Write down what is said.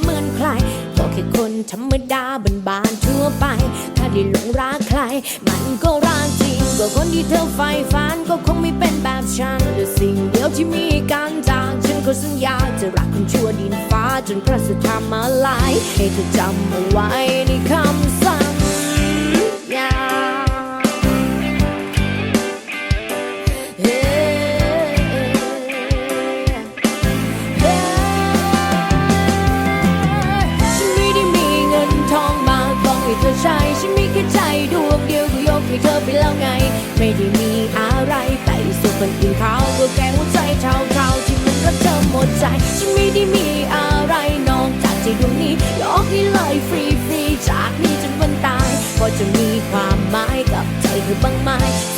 เหมือนใครก็แค่คนธรรมดาบานบานๆทั่วไป ถ้าได้หลงรักใคร มันก็รักจริงก็คนที่เธอใฝ่ฝันก็คงไม่เป็นแบบฉันแต่สิ่งเดียวที่มีกันจากฉันก็สัญญาจะรักคนชั่วดินฟ้าจนพระสุธรรมมาลายให้เธอจำเอาไว้ในคำ งเดียวก็ยกให้เธอไปแล้วไง ไม่ได้มีอะไรไปสู่คนอื่นเขาก็แค่หัวใจเท่าๆที่มันรักเธอหมดใจฉันไม่ได้มีอะไรนอกจากใจดวงนี้ยกให้เลยฟรีๆจากนี้จนวันตายพอจะมีความหมายกับใจเธอบ้างไหมเสียงของ